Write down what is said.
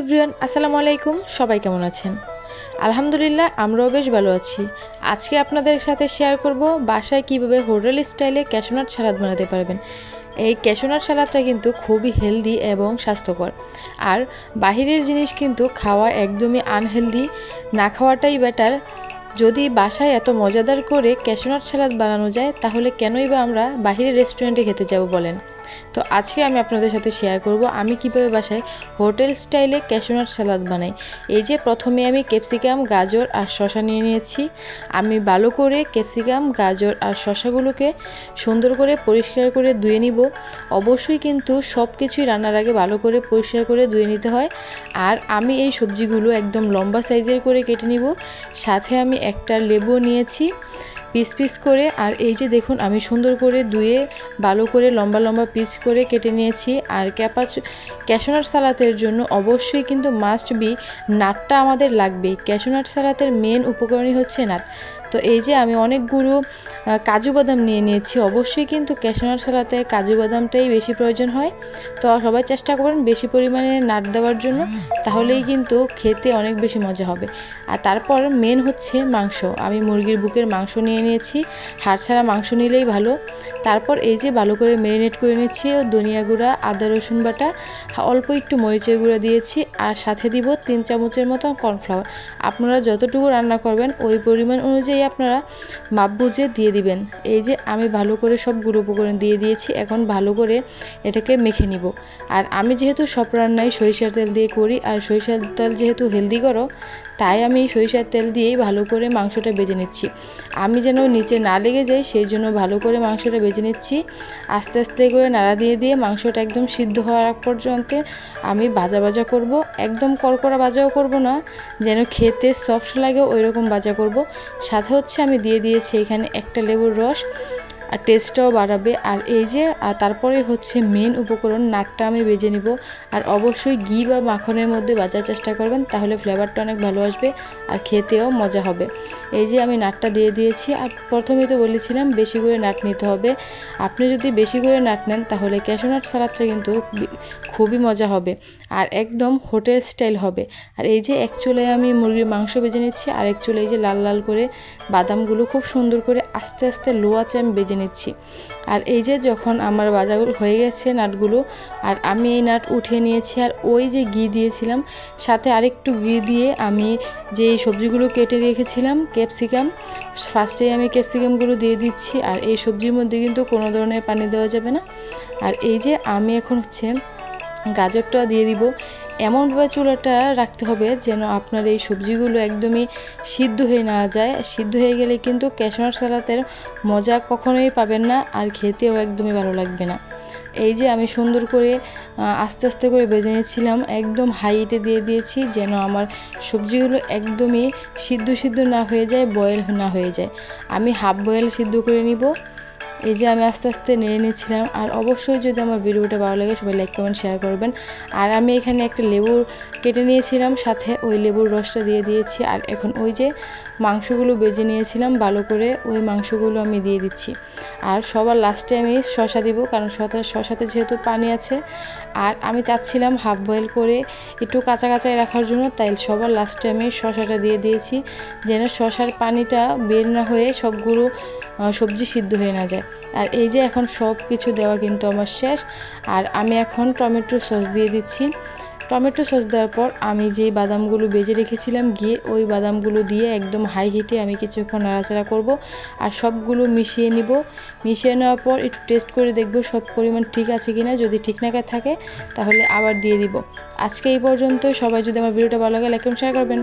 Everyone, আসসালামু আলাইকুম। সবাই কেমন আছেন? আলহামদুলিল্লাহ, আমরাও বেশ ভালো আছি। আজকে আপনাদের সাথে শেয়ার করব বাসায় কীভাবে হোটেল স্টাইলে ক্যাশোনাট সালাদ বানাতে পারবেন। এই ক্যাশোনাট সালাদটা কিন্তু খুবই হেলদি এবং স্বাস্থ্যকর। আর বাহিরের জিনিস কিন্তু খাওয়া একদমই আনহেলদি না খাওয়াটাই বেটার যদি বাসায় এত মজাদার করে ক্যাশোনাট সালাদ বানানো যায়, তাহলে কেনই বা আমরা বাহিরের রেস্টুরেন্টে খেতে যাব বলেন? তো আজকে আমি আপনাদের সাথে শেয়ার করব, আমি কীভাবে বাসায় হোটেল স্টাইলে ক্যাশোনাট সালাদ বানাই। এই যে প্রথমে আমি ক্যাপসিকাম গাজর আর শশা নিয়ে নিয়েছি। আমি ভালো করে ক্যাপসিকাম গাজর আর শশাগুলোকে সুন্দর করে পরিষ্কার করে ধুয়ে নিব। অবশ্যই কিন্তু সব কিছুই রান্নার আগে ভালো করে পরিষ্কার করে ধুয়ে নিতে হয়। আর আমি এই সবজিগুলো একদম লম্বা সাইজের করে কেটে নিব। সাথে আমি একটা লেবু নিয়েছি। পিস পিস করে, আর এই যে দেখুন আমি সুন্দর করে ধুয়ে, ভালো করে লম্বা লম্বা পিস করে কেটে নিয়েছি। আর ক্যাপাচ ক্যাশোনাট সালাতের জন্য অবশ্যই কিন্তু মাস্ট বি নাটটা আমাদের লাগবেই। ক্যাশোনাট সালাতের মেন উপকরণই হচ্ছে নাট। তো এই যে আমি অনেকগুলো কাজু বাদাম নিয়ে নিয়েছি। অবশ্যই কিন্তু ক্যাশোনাট সালাতে কাজু বাদামটাই বেশি প্রয়োজন হয়। তো সবাই চেষ্টা করবেন বেশি পরিমাণে নাট দেওয়ার জন্য, তাহলেই কিন্তু খেতে অনেক বেশি মজা হবে। আর তারপর মেন হচ্ছে মাংস। আমি মুরগির বুকের মাংস নিয়ে নিয়েছি। হাড় ছাড়া মাংস নিলেই ভালো। তারপর এই যে ভালো করে ম্যারিনেট করে নিচ্ছি ধনিয়া গুঁড়া, আদা, রসুন বাটা, অল্প একটু মরিচের গুঁড়া দিয়েছি আর সাথে দিব তিন চামচের মতো কর্নফ্লাওয়ার। আপনারা যতটুকু রান্না করবেন ওই পরিমাণ অনুযায়ী আপনারা মাপ বুঝে দিয়ে দিবেন। এই যে আমি ভালো করে সব গুঁড়ো উপকরণ দিয়ে দিয়েছি, এখন ভালো করে এটাকে মেখে নিব। আর আমি যেহেতু সব রান্নাই সরিষার তেল দিয়ে করি আর সরিষার তেল যেহেতু হেলদি করো তাই আমি সরিষার তেল দিয়েই ভালো করে মাংসটা বেজে নিচ্ছি। আমি যেন নিচে না লেগে যায়, সেই জন্য ভালো করে মাংসটা বেছে নিচ্ছি। আস্তে আস্তে করে নাড়া দিয়ে দিয়ে মাংসটা একদম সিদ্ধ হওয়ার পর্যন্ত আমি ভাজা ভাজা করব। একদম কড়কড়া ভাজাও করব না, যেন খেতে সফট লাগে ওই রকম ভাজা করব। সাথে হচ্ছে আমি দিয়ে দিয়েছি এখানে একটা লেবুর রস। আর টেস্টটাও বাড়াবে। আর এই যে, আর তারপরে হচ্ছে মেন উপকরণ নাটটা আমি বেজে নিব। আর অবশ্যই ঘি বা মাখনের মধ্যে বাজার চেষ্টা করবেন, তাহলে ফ্লেভারটা অনেক ভালো আসবে আর খেতেও মজা হবে। এই যে আমি নাটটা দিয়ে দিয়েছি, আর প্রথমেই তো বলেছিলাম বেশি করে নাট নিতে হবে। আপনি যদি বেশি করে নাট নেন, তাহলে ক্যাশোনাট সালাদটা কিন্তু খুবই মজা হবে। আর একদম হোটেল স্টাইল হবে। আর এই যে এক আমি মুরগির মাংস বেজে নিচ্ছি, আর এক চুলায় এই যে লাল লাল করে বাদামগুলো খুব সুন্দর করে আস্তে আস্তে লো আঁচে আমি বেজে নিচ্ছি আর এই যে যখন আমার বাজাগুলো হয়ে গেছে নাটগুলো, আর আমি এই নাট উঠিয়ে নিয়েছি, আর ওই যে ঘি দিয়েছিলাম, সাথে আরেকটু ঘি দিয়ে আমি যে সবজিগুলো কেটে রেখেছিলাম, ক্যাপসিকাম, ফার্স্টে আমি ক্যাপসিকামগুলো দিয়ে দিচ্ছি, আর এই সবজির মধ্যে কিন্তু কোনো ধরনের পানি দেওয়া যাবে না। আর এই যে আমি এখন হচ্ছে গাজরটা দিয়ে দিব এমনভাবে চুলাটা রাখতে হবে যেন আপনার এই সবজিগুলো একদমই সিদ্ধ হয়ে না যায়। সিদ্ধ হয়ে গেলে কিন্তু ক্যাশনার সালাতের মজা কখনোই পাবেন না আর খেতেও একদমই ভালো লাগবে না। এই যে আমি সুন্দর করে আস্তে আস্তে করে বেজে নিয়েছিলাম একদম হাইটে দিয়ে দিয়েছি যেন আমার সবজিগুলো একদমই সিদ্ধ সিদ্ধ না হয়ে যায় বয়েল না হয়ে যায়। আমি হাফ বয়েল সিদ্ধ করে নিব। এই যে আমি আস্তে আস্তে নিয়ে নিয়েছিলাম আর অবশ্যই যদি আমার ভিডিওটা ভালো লাগে, সবাই লাইক কমেন্ট শেয়ার করবেন। আর আমি এখানে একটা লেবু কেটে নিয়েছিলাম, সাথে ওই লেবুর রসটা দিয়ে দিয়েছি। আর এখন ওই যে মাংসগুলো বেজে নিয়েছিলাম ভালো করে, ওই মাংসগুলো আমি দিয়ে দিচ্ছি। আর সবার লাস্টে আমি শশা দিব, কারণ শশা শশাতে যেহেতু পানি আছে। আর আমি চাচ্ছিলাম হাফ বয়েল করে একটু কাঁচা কাঁচাই রাখার জন্য, তাই সবার লাস্টে আমি শশাটা দিয়ে দিয়েছি। যেন শশার পানিটা বের না হয়ে সবগুলো সবজি সিদ্ধ হয়ে না যায়। আর এই যে এখন সব কিছু দেওয়া কিন্তু আমার শেষ। আর আমি এখন টমেটো সস দিয়ে দিচ্ছি। টমেটো সস দেওয়ার পর আমি যে বাদামগুলো বেজে রেখেছিলাম, গিয়ে ওই বাদামগুলো দিয়ে একদম হাই হিটে আমি কিছুক্ষণ নাড়াচাড়া করব। আর সবগুলো মিশিয়ে নিব। মিশিয়ে নেওয়ার পর একটু টেস্ট করে দেখব সব পরিমাণ ঠিক আছে কিনা। যদি ঠিক না থাকে, তাহলে আবার দিয়ে দিব। আজকে এই পর্যন্ত সবাই যদি আমার ভিডিওটা ভালো লাগে লাইক শেয়ার করবেন।